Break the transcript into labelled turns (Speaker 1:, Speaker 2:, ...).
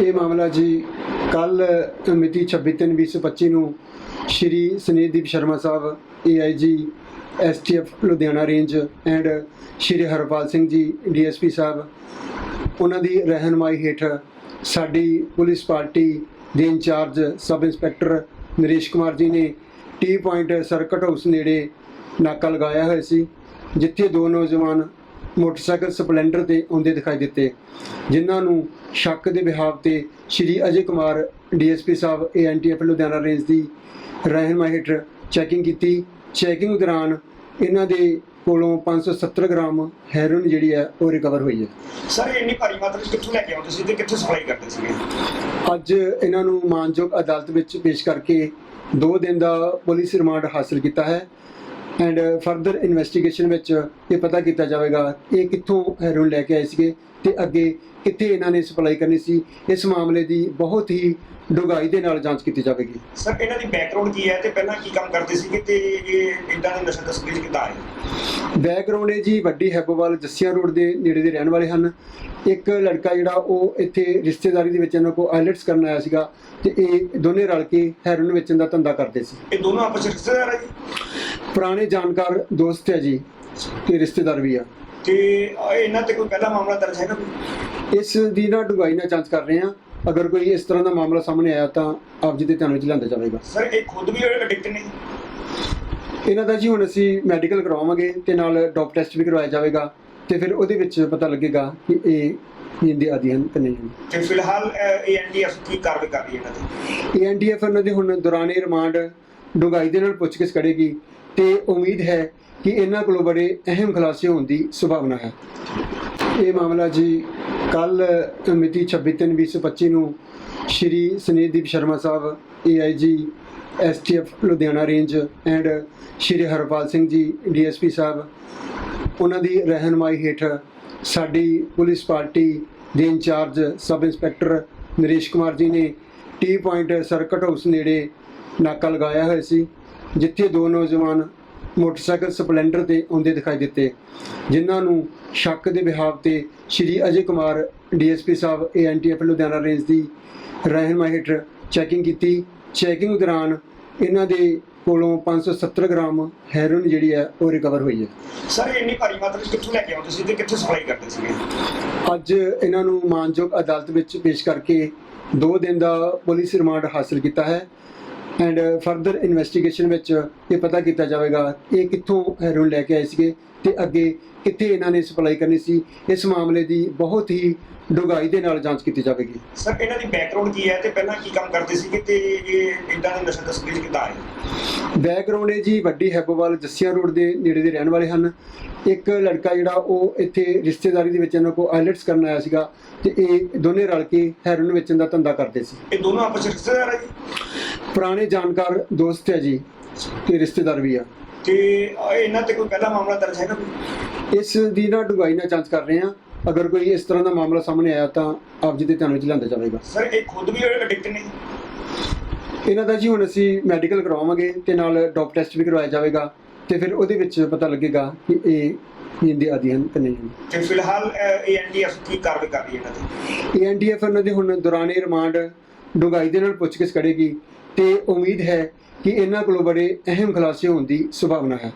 Speaker 1: ਇਹ ਮਾਮਲਾ ਜੀ ਕੱਲ ਮਿਤੀ 26/3/2025 ਨੂੰ Shri Sunildeep Sharma sahib AIG STF Ludhiana range and Shri Harpal Singh ji DSP sahib, ਉਹਨਾਂ ਦੀ ਰਹਿਨਮਾਈ ਹੇਠ ਸਾਡੀ ਪੁਲਿਸ ਪਾਰਟੀ ਦੇ incharge sub inspector Naresh Kumar ji ਨੇ ਟੀ ਪੁਆਇੰਟ ਸਰਕਟ ਹਾਊਸ ਨੇੜੇ ਨਾਕਾ ਲਗਾਇਆ ਹੋਇਆ ਸੀ, ਜਿੱਥੇ ਦੋ ਨੌਜਵਾਨ ਮੋਟਰਸਾਈਕਲ ਸਪਲੈਂਡਰ ਤੇ ਆਉਂਦੇ ਦਿਖਾਈ ਦਿੱਤੇ ਜਿਨ੍ਹਾਂ ਨੂੰ ਸ਼ੱਕ ਦੇ ਬਿਹਾਵ ਤੇ Shri Ajay Kumar DSP sahib ANTF Ludhiana range ਦੀ ਰਹਿਨਮਾਈ ਹੇਠ ਚੈਕਿੰਗ ਕੀਤੀ। ਚੈਕਿੰਗ ਦੌਰਾਨ ਇਹਨਾਂ ਦੇ ਕੋਲੋਂ 570 ਗ੍ਰਾਮ ਹੈਰੋਇਨ ਜਿਹੜੀ ਹੈ ਉਹ ਰਿਕਵਰ ਹੋਈ ਹੈ।
Speaker 2: ਸਰ ਇੰਨੀ ਭਾਰੀ ਮਾਤਰਾ ਚ ਕਿੱਥੋਂ ਲੈ ਕੇ ਆਉਂਦੇ ਸੀ ਤੇ ਕਿੱਥੇ ਸਪਲਾਈ ਕਰਦੇ ਸੀਗੇ?
Speaker 1: ਅੱਜ ਇਹਨਾਂ ਨੂੰ ਮਾਨਯੋਗ ਅਦਾਲਤ ਵਿੱਚ ਪੇਸ਼ ਕਰਕੇ 2 ਦਿਨ ਦਾ ਪੁਲਿਸ ਰਿਮਾਂਡ ਹਾਸਲ ਕੀਤਾ ਹੈ। ਐਂਡ ਫਰਦਰ ਇਨਵੈਸਟੀਗੇਸ਼ਨ ਵਿੱਚ ਇਹ ਪਤਾ ਕੀਤਾ ਜਾਵੇਗਾ ਇਹ ਕਿੱਥੋਂ ਹੈਰੋਇਨ ਲੈ ਕੇ ਆਏ ਸੀਗੇ ਤੇ ਅੱਗੇ ਕਿੱਥੇ ਇਹਨਾਂ ਨੇ ਸਪਲਾਈ ਕਰਨੀ ਸੀ। ਇਸ ਮਾਮਲੇ ਦੀ ਬਹੁਤ ਹੀ ਡੂੰਘਾਈ ਦੇ ਨਾਲ ਜਾਂਚ ਕੀਤੀ ਜਾਵੇਗੀ।
Speaker 2: ਸਰ ਇਹਨਾਂ ਦੀ ਬੈਕਗ੍ਰਾਉਂਡ ਕੀ ਹੈ ਤੇ ਪਹਿਲਾਂ ਕੀ ਕੰਮ ਕਰਦੇ ਸੀਗੇ ਤੇ ਇਹ ਇਦਾਂ ਦੇ ਨਸ਼ਾ ਤਸਕਰੀ ਕਿੱਦਾਂ ਆਏ
Speaker 1: ਬੈਕਗ੍ਰਾਉਂਡ ਹੈ ਜੀ ਵੱਡੀ ਹੈਬੋਵਾਲ ਜੱਸੀਆਂ ਰੋਡ ਦੇ ਨੇੜੇ ਦੇ ਰਹਿਣ ਵਾਲੇ ਹਨ। ਇੱਕ ਲੜਕਾ ਜਿਹੜਾ ਉਹ ਇੱਥੇ ਰਿਸ਼ਤੇਦਾਰੀ ਦੇ ਵਿੱਚ ਇਹਨਾਂ ਕੋ ਆਈਲੈਟਸ ਕਰਨ ਆਇਆ ਸੀਗਾ ਤੇ ਇਹ ਦੋਨੇ ਰਲ ਕੇ ਹੈਰੋਇਨ ਵੇਚਣ ਦਾ ਧੰਦਾ ਕਰਦੇ ਸੀ।
Speaker 2: ਇਹ ਦੋਨੋਂ ਆਪਸ ਵਿੱਚ ਰਿਸ਼ਤੇਦਾਰ ਹੈ ਜੀ?
Speaker 1: ਪੁਰਾਣੇ ਜਾਣਕਾਰ ਦੋਸਤ ਹੈ ਜੀ ਤੇ ਰਿਸ਼ਤੇਦਾਰ ਵੀ ਆ।
Speaker 2: ਤੇ ਇਹਨਾਂ ਤੇ ਕੋਈ ਪਹਿਲਾ ਮਾਮਲਾ ਦਰਜ ਹੈਗਾ ਕੋਈ?
Speaker 1: ਇਸ ਦੀ ਨਾ ਡੂੰਘਾਈ ਨਾਲ ਜਾਂਚ ਕਰ ਰਹੇ ਹਾਂ। ਅਗਰ ਕੋਈ ਇਸ ਤਰ੍ਹਾਂ ਦਾ ਮਾਮਲਾ ਸਾਹਮਣੇ ਆਇਆ ਤਾਂ ਆਪ ਜੀ ਦੇ ਧਿਆਨ ਵਿੱਚ ਲਿਆਂਦਾ ਜਾਵੇਗਾ।
Speaker 2: ਸਰ ਇਹ ਖੁਦ ਵੀ ਐਡਿਕਟ ਨੇ?
Speaker 1: ਇਹਨਾਂ ਦਾ ਜੀ ਹੁਣ ਅਸੀਂ ਮੈਡੀਕਲ ਕਰਵਾਵਾਂਗੇ ਤੇ ਨਾਲ ਡੋਪ ਟੈਸਟ ਵੀ ਕਰਵਾਇਆ ਜਾਵੇਗਾ ਤੇ ਫਿਰ ਉਹਦੇ ਵਿੱਚ ਪਤਾ ਲੱਗੇਗਾ ਕਿ ਇਹ ਨੀਂਦ ਦੇ ਆਦੀ ਹਨ ਕਿ ਨਹੀਂ
Speaker 2: ਤੇ ਫਿਲਹਾਲ ਇਹ ਐਨਡੀਐਫ ਕੀ ਕਾਰਵਾਈ ਕਰ ਰਹੀ ਹੈ ਇਹਨਾਂ ਤੇ
Speaker 1: ਏਐਨਡੀਐਫ ਇਹਨਾਂ ਦੇ ਹੁਣ ਦੌਰਾਨੇ ਰਿਮਾਂਡ ਡੂੰਘਾਈ ਦੇ ਨਾਲ ਪੁੱਛਗਿੱਛ ਕਰੇਗੀ। ਤੇ ਉਮੀਦ ਹੈ ਕਿ ਇਹਨਾਂ ਕੋਲੋਂ ਬੜੇ ਅਹਿਮ ਖੁਲਾਸੇ ਹੋਣ ਦੀ ਸੰਭਾਵਨਾ ਹੈ। ਇਹ ਮਾਮਲਾ ਜੀ ਕੱਲ ਮਿਤੀ 26/3/2025 ਨੂੰ Shri Sunildeep Sharma sahib AIG STF Ludhiana range and Shri Harpal Singh ji DSP sahib, ਉਹਨਾਂ ਦੀ ਰਹਿਨਮਾਈ ਹੇਠ ਸਾਡੀ ਪੁਲਿਸ ਪਾਰਟੀ ਦੇ incharge sub inspector Naresh Kumar ji ਨੇ ਟੀ ਪੁਆਇੰਟ ਸਰਕਟ ਹਾਊਸ ਨੇੜੇ ਨਾਕਾ ਲਗਾਇਆ ਹੋਇਆ ਸੀ। ਜਿੱਥੇ ਦੋ ਨੌਜਵਾਨ ਮੋਟਰਸਾਈਕਲ ਸਪਲੈਂਡਰ ਤੇ ਆਉਂਦੇ ਦਿਖਾਈ ਦਿੱਤੇ ਜਿਨ੍ਹਾਂ ਨੂੰ ਸ਼ੱਕ ਦੇ ਬਿਹਾਵ ਤੇ Shri Ajay Kumar DSP sahib ANTF Ludhiana range ਦੀ ਰਹਿਨਮਾਈ ਹੇਠ ਚੈਕਿੰਗ ਕੀਤੀ। ਚੈਕਿੰਗ ਦੌਰਾਨ ਇਹਨਾਂ ਦੇ ਕੋਲੋਂ 570 ਗ੍ਰਾਮ ਹੈਰੋਇਨ ਜਿਹੜੀ ਹੈ ਉਹ ਰਿਕਵਰ ਹੋਈ ਹੈ।
Speaker 2: ਸਰ ਇੰਨੀ ਭਾਰੀ ਮਾਤਰਾ ਚ ਕਿੱਥੋਂ ਲੈ ਕੇ ਆਉਂਦੇ ਸੀ ਤੇ ਕਿੱਥੇ ਸਪਲਾਈ ਕਰਦੇ ਸੀਗੇ?
Speaker 1: ਅੱਜ ਇਹਨਾਂ ਨੂੰ ਮਾਨਯੋਗ ਅਦਾਲਤ ਵਿੱਚ ਪੇਸ਼ ਕਰਕੇ 2 ਦਿਨ ਦਾ ਪੁਲਿਸ ਰਿਮਾਂਡ ਹਾਸਲ ਕੀਤਾ ਹੈ। ਐਂਡ ਫਰਦਰ ਇਨਵੈਸਟੀਗੇਸ਼ਨ ਵਿੱਚ ਇਹ ਪਤਾ ਕੀਤਾ ਜਾਵੇਗਾ ਇਹ ਕਿੱਥੋਂ ਹੈਰੋਇਨ ਲੈ ਕੇ ਆਏ ਸੀਗੇ ਤੇ ਅੱਗੇ ਕਿੱਥੇ ਇਹਨਾਂ ਨੇ ਸਪਲਾਈ ਕਰਨੀ ਸੀ। ਇਸ ਮਾਮਲੇ ਦੀ ਬਹੁਤ ਹੀ ਡੂੰਘਾਈ ਦੇ ਨਾਲ ਜਾਂਚ ਕੀਤੀ ਜਾਵੇਗੀ।
Speaker 2: ਸਰ ਇਹਨਾਂ ਦੀ ਬੈਕਗ੍ਰਾਉਂਡ ਕੀ ਹੈ ਤੇ ਪਹਿਲਾਂ ਕੀ ਕੰਮ ਕਰਦੇ ਸੀਗੇ ਤੇ ਇਹ ਇਦਾਂ ਦੇ ਨਸ਼ਾ ਤਸਕਰੀ ਕਿੱਦਾਂ ਆਏ
Speaker 1: ਬੈਕਗ੍ਰਾਉਂਡ ਹੈ ਜੀ ਵੱਡੀ ਹੈਬੋਵਾਲ ਜੱਸੀਆਂ ਰੋਡ ਦੇ ਨੇੜੇ ਦੇ ਰਹਿਣ ਵਾਲੇ ਹਨ। ਇੱਕ ਲੜਕਾ ਜਿਹੜਾ ਉਹ ਇੱਥੇ ਰਿਸ਼ਤੇਦਾਰੀ ਦੇ ਵਿੱਚ ਇਹਨਾਂ ਕੋ ਆਈਲੈਟਸ ਕਰਨ ਆਇਆ ਸੀਗਾ ਤੇ ਇਹ ਦੋਨੇ ਰਲ ਕੇ ਹੈਰੋਇਨ ਵੇਚਣ ਦਾ ਧੰਦਾ ਕਰਦੇ ਸੀ।
Speaker 2: ਇਹ ਦੋਨੋਂ ਆਪਸ ਵਿੱਚ ਰਿਸ਼ਤੇਦਾਰ ਹੈ ਜੀ?
Speaker 1: ਪੁਰਾਣੇ ਜਾਣਕਾਰ ਦੋਸਤ ਹੈ ਜੀ ਤੇ ਰਿਸ਼ਤੇਦਾਰ ਵੀ ਆ।
Speaker 2: ਤੇ ਇਹਨਾਂ ਤੇ ਕੋਈ ਪਹਿਲਾ ਮਾਮਲਾ ਦਰਜ ਹੈਗਾ ਕੋਈ?
Speaker 1: ਇਸ ਦੀ ਨਾ ਡੂੰਘਾਈ ਨਾਲ ਜਾਂਚ ਕਰ ਰਹੇ ਹਾਂ। ਅਗਰ ਕੋਈ ਇਸ ਤਰ੍ਹਾਂ ਦਾ ਮਾਮਲਾ ਸਾਹਮਣੇ ਆਇਆ ਤਾਂ ਆਪ ਜੀ ਦੇ ਧਿਆਨ ਵਿੱਚ ਲਿਆਂਦਾ ਜਾਵੇਗਾ।
Speaker 2: ਸਰ ਇਹ ਖੁਦ ਵੀ ਐਡਿਕਟ ਨੇ?
Speaker 1: ਇਹਨਾਂ ਦਾ ਜੀ ਹੁਣ ਅਸੀਂ ਮੈਡੀਕਲ ਕਰਵਾਵਾਂਗੇ ਤੇ ਨਾਲ ਡੋਪ ਟੈਸਟ ਵੀ ਕਰਵਾਇਆ ਜਾਵੇਗਾ ਤੇ ਫਿਰ ਉਹਦੇ ਵਿੱਚ ਪਤਾ ਲੱਗੇਗਾ ਕਿ ਇਹ ਨੀਂਦ ਦੇ ਆਦੀ ਹਨ ਕਿ ਨਹੀਂ
Speaker 2: ਤੇ ਫਿਲਹਾਲ ਇਹ ਐਨਡੀਐਫ ਕੀ ਕਾਰਵਾਈ ਕਰ ਰਹੀ ਹੈ ਇਹਨਾਂ ਤੇ
Speaker 1: ਏਐਨਡੀਐਫ ਇਹਨਾਂ ਦੇ ਹੁਣ ਦੌਰਾਨੇ ਰਿਮਾਂਡ ਡੂੰਘਾਈ ਦੇ ਨਾਲ ਪੁੱਛਗਿੱਛ ਕਰੇਗੀ। ਤੇ ਉਮੀਦ ਹੈ ਕਿ ਇਹਨਾਂ ਕੋਲੋਂ ਬੜੇ ਅਹਿਮ ਖੁਲਾਸੇ ਹੋਣ ਦੀ ਸੰਭਾਵਨਾ ਹੈ।